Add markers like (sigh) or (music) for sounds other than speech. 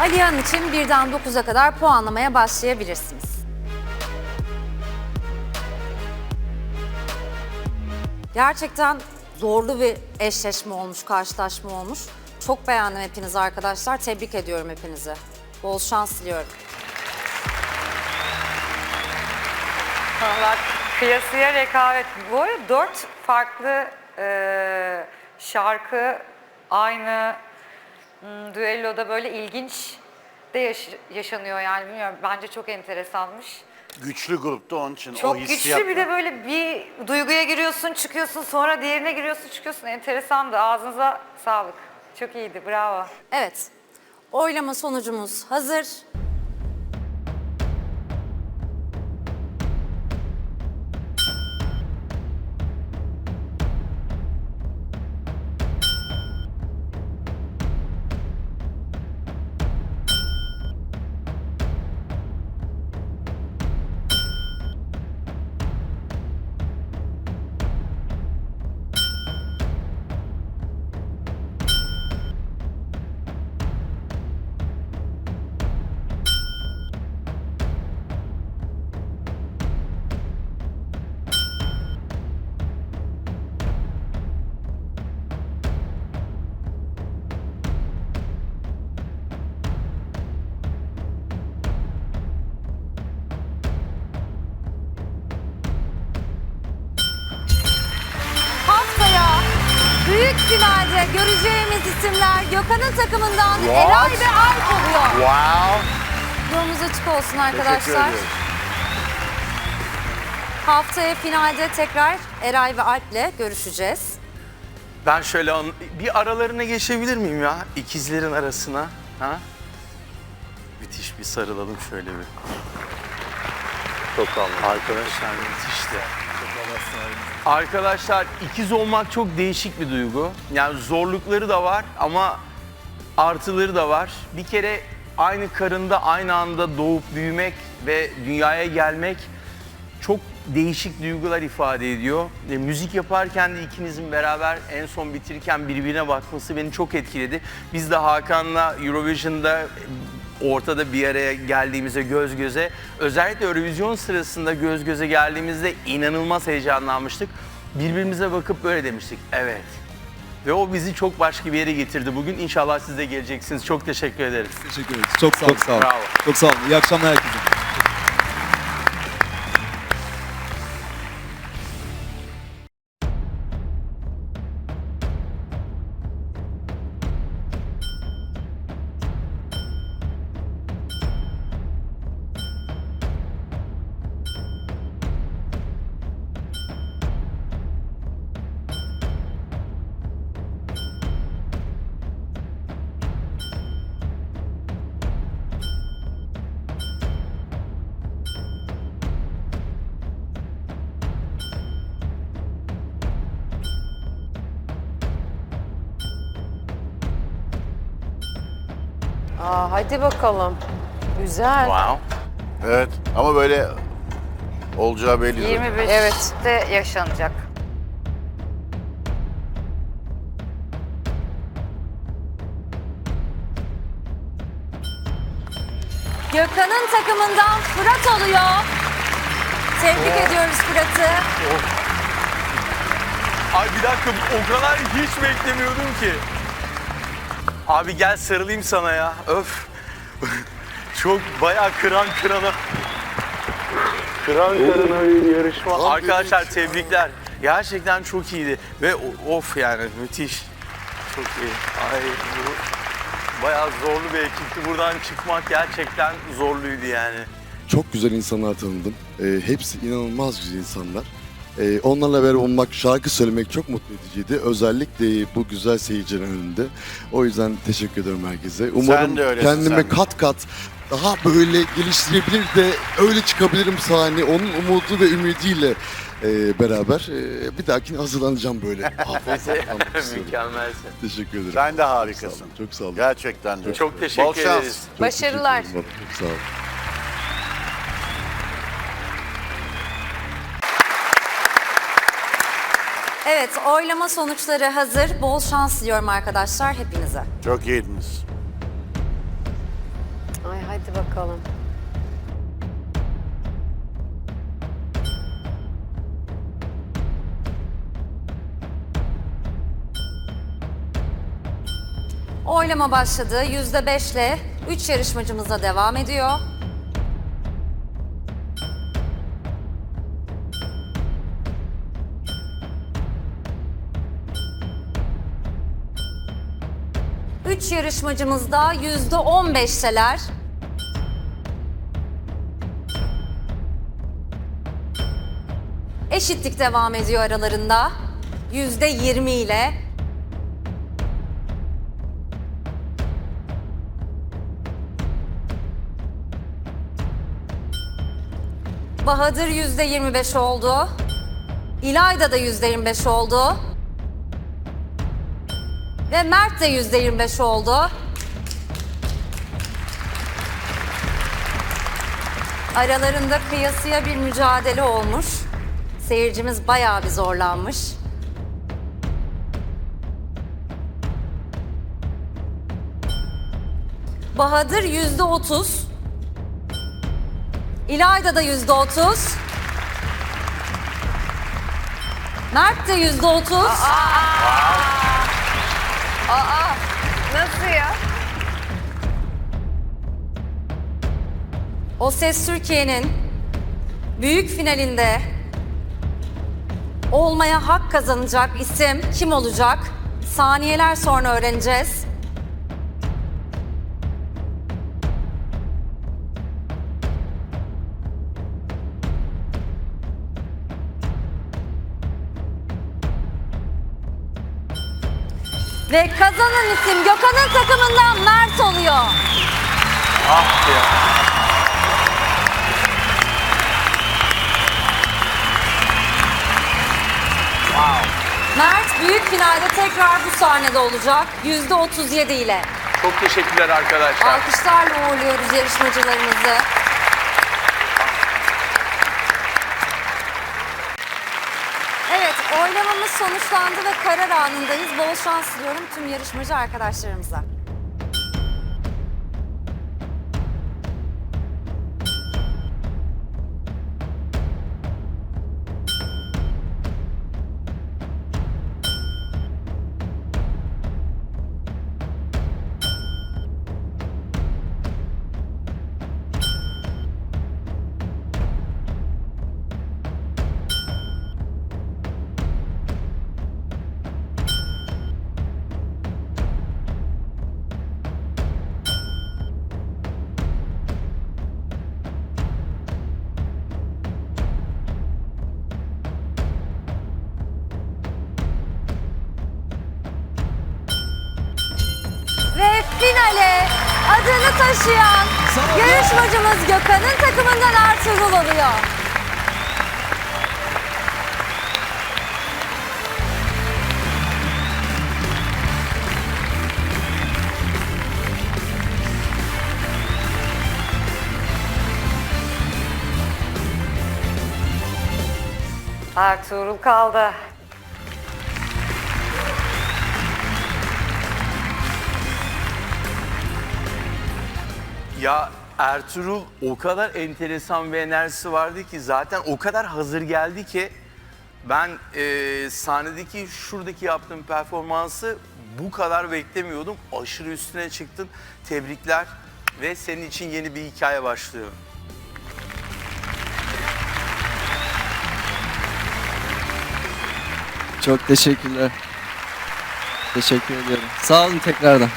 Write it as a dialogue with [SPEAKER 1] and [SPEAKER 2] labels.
[SPEAKER 1] Alihan için birden 9'a kadar puanlamaya başlayabilirsiniz. Gerçekten zorlu bir eşleşme olmuş, karşılaşma olmuş. Çok beğendim hepinizi arkadaşlar. Tebrik ediyorum hepinizi. Bol şans diliyorum.
[SPEAKER 2] Valla kıyasıya rekabet. Bu dört farklı e, şarkı aynı düelloda böyle ilginç de yaş- yaşanıyor yani bilmiyorum. Bence çok enteresanmış.
[SPEAKER 3] Güçlü grupta onun için o
[SPEAKER 2] Çok
[SPEAKER 3] hissiyat.
[SPEAKER 2] güçlü bir de böyle bir duyguya giriyorsun çıkıyorsun sonra diğerine giriyorsun çıkıyorsun. Enteresandı. Ağzınıza sağlık. Çok iyiydi. Bravo.
[SPEAKER 1] Evet, oylama sonucumuz hazır. Finalde göreceğimiz isimler Gökhan'ın takımından Eray ve Alp oluyor.
[SPEAKER 3] Wow.
[SPEAKER 1] Yolunuz açık olsun arkadaşlar. Haftaya finalde tekrar Eray ve Alp'le görüşeceğiz.
[SPEAKER 4] Ben şöyle an- bir aralarına geçebilir miyim ya? İkizlerin arasına. Ha? Müthiş bir sarılalım şöyle bir. Çok Arkadaşlar müthişti. Arkadaşlar ikiz olmak çok değişik bir duygu. Yani zorlukları da var ama artıları da var. Bir kere aynı karında aynı anda doğup büyümek ve dünyaya gelmek çok değişik duygular ifade ediyor. E, müzik yaparken de ikinizin beraber en son bitirirken birbirine bakması beni çok etkiledi. Biz de Hakan'la Eurovision'da ortada bir araya geldiğimizde göz göze, özellikle Eurovision sırasında göz göze geldiğimizde inanılmaz heyecanlanmıştık. Birbirimize bakıp böyle demiştik, evet. Ve o bizi çok başka bir yere getirdi bugün. İnşallah siz de geleceksiniz. Çok teşekkür ederiz.
[SPEAKER 5] Teşekkür ederiz. Çok sağ olun. Çok sağ olun.
[SPEAKER 4] Bravo.
[SPEAKER 5] Çok sağ olun. İyi akşamlar herkese.
[SPEAKER 6] Aa, hadi bakalım. Güzel.
[SPEAKER 4] Wow.
[SPEAKER 3] Evet ama böyle olacağı belli. zaten.
[SPEAKER 2] 25'te yaşanacak.
[SPEAKER 1] Gökhan'ın takımından Fırat oluyor. Tebrik ediyoruz Fırat'ı.
[SPEAKER 4] Ay bir dakika o kadar hiç beklemiyordum ki. Abi gel sarılayım sana ya. Öf. (laughs) Çok bayağı kıran kırana. Kıran kırana bir yarışma. Arkadaşlar tebrikler. Gerçekten çok iyiydi. Ve of yani müthiş. Çok iyi. Ay bu bayağı zorlu bir ekipti. Buradan çıkmak gerçekten zorluydu yani.
[SPEAKER 7] Çok güzel insanlar tanıdım. Ee, hepsi inanılmaz güzel insanlar. Ee, onlarla beraber olmak, şarkı söylemek çok mutlu ediciydi. Özellikle bu güzel seyircilerin önünde. O yüzden teşekkür ederim herkese. Umarım
[SPEAKER 3] de öylesin,
[SPEAKER 7] kendime
[SPEAKER 3] sen de.
[SPEAKER 7] kat kat daha böyle geliştirebilir de öyle çıkabilirim sahne. Onun umudu ve ümidiyle e, beraber e, bir dahakine hazırlanacağım böyle. (laughs) İstiyorum.
[SPEAKER 4] Mükemmelsin.
[SPEAKER 7] teşekkür ederim.
[SPEAKER 3] Sen de
[SPEAKER 7] Çok sağ
[SPEAKER 3] harikasın.
[SPEAKER 7] olun. Çok sağ olun.
[SPEAKER 3] Gerçekten de.
[SPEAKER 4] Çok
[SPEAKER 3] Bol
[SPEAKER 4] teşekkür
[SPEAKER 3] şans.
[SPEAKER 4] ederiz.
[SPEAKER 7] Çok
[SPEAKER 6] Başarılar.
[SPEAKER 7] teşekkür ederim. Çok sağ olun.
[SPEAKER 1] Evet, oylama sonuçları hazır. Bol şans diliyorum arkadaşlar hepinize.
[SPEAKER 3] Çok iyiydiniz.
[SPEAKER 6] Ay hadi bakalım.
[SPEAKER 1] Oylama başladı. Yüzde beşle 3 yarışmacımıza devam ediyor. Üç yarışmacımız da yüzde on beşseler. Eşitlik devam ediyor aralarında. Yüzde yirmi ile. Bahadır yüzde 25 oldu. İlayda da yüzde 25 oldu. Ve Mert de yüzde 25 oldu. Aralarında kıyasıya bir mücadele olmuş. Seyircimiz bayağı bir zorlanmış. Bahadır yüzde 30. İlayda da yüzde otuz. Mert de yüzde otuz.
[SPEAKER 6] Nasıl ya?
[SPEAKER 1] O Ses Türkiye'nin büyük finalinde olmaya hak kazanacak isim kim olacak? Saniyeler sonra öğreneceğiz. Ve kazanan isim Gökhan'ın takımından Mert oluyor.
[SPEAKER 4] Ah ya.
[SPEAKER 1] Mert büyük finalde tekrar bu sahnede olacak. Yüzde 37 ile.
[SPEAKER 4] Çok teşekkürler arkadaşlar.
[SPEAKER 1] Alkışlarla uğurluyoruz yarışmacılarımızı. Evet, oylamamız sonuçlandı ve karar anındayız. Bol şans diliyorum tüm yarışmacı arkadaşlarımıza. Taşıyan yarışmacımız Gökhan'ın takımından Ertuğrul oluyor.
[SPEAKER 2] Ertuğrul kaldı.
[SPEAKER 4] Ya Ertuğrul o kadar enteresan bir enerjisi vardı ki zaten o kadar hazır geldi ki ben e, sahnedeki şuradaki yaptığım performansı bu kadar beklemiyordum. Aşırı üstüne çıktın. Tebrikler ve senin için yeni bir hikaye başlıyor.
[SPEAKER 5] Çok teşekkürler. Teşekkür ediyorum. Sağ olun tekrardan.